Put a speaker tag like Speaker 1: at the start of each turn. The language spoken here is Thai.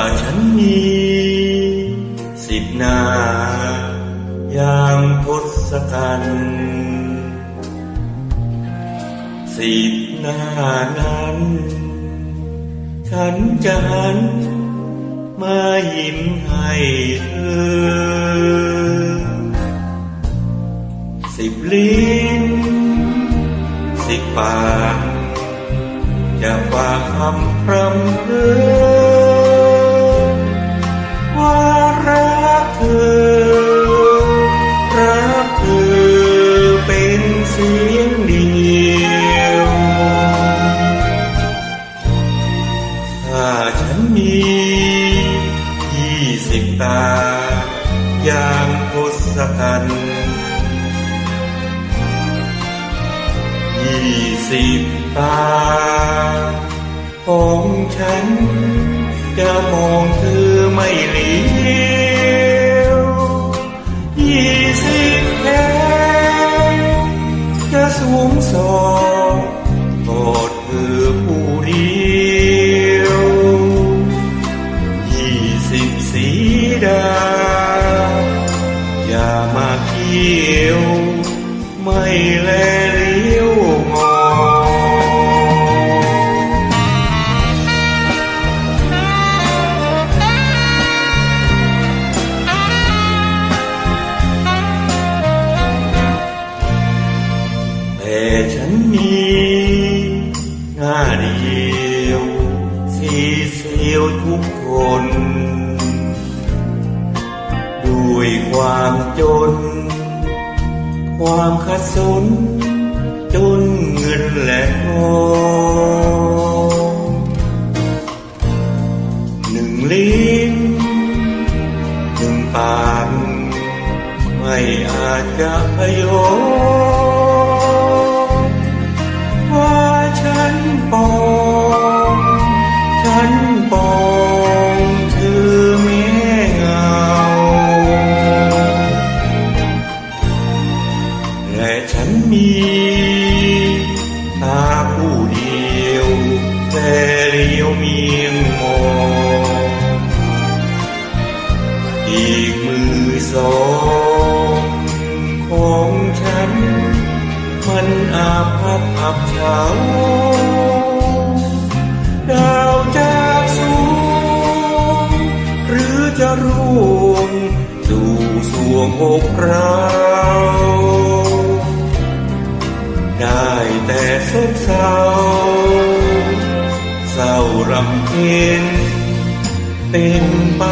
Speaker 1: าฉันมีสิบนาอย่ามทศกันสิบนานั้น ฉันจะหันมายิ้มให้เธอ สิบลิ้น สิบปากจะฝากคำพร่ำเพื่อ เสียงเดียวถ้าฉันมียี่สิบตา อย่างทศกัณฐ์ยี่สิบตา ของฉันจะมองเธ ดา อย่ามาเกี่ยว ไม่แลเลี้ยวมองแต่ฉันมีหน้าเดียวสีเสียวทุกคน ด้วยความจน ความขัดสนจนเงินและทองหนึ่งลิ้นหนึ่งปากไม่อาจจะพยอมว่าฉันปอง ฉันปอง มี ตาผู้เดียวแต่เลี้ยวเมียงมอง อีกมือสองของฉัน มันอาภัพอับเฉาดาวจากสูง หรือจะร่วงสู่สวงอกเรา เศร้าเศร้ารำเพ็นเป็นไป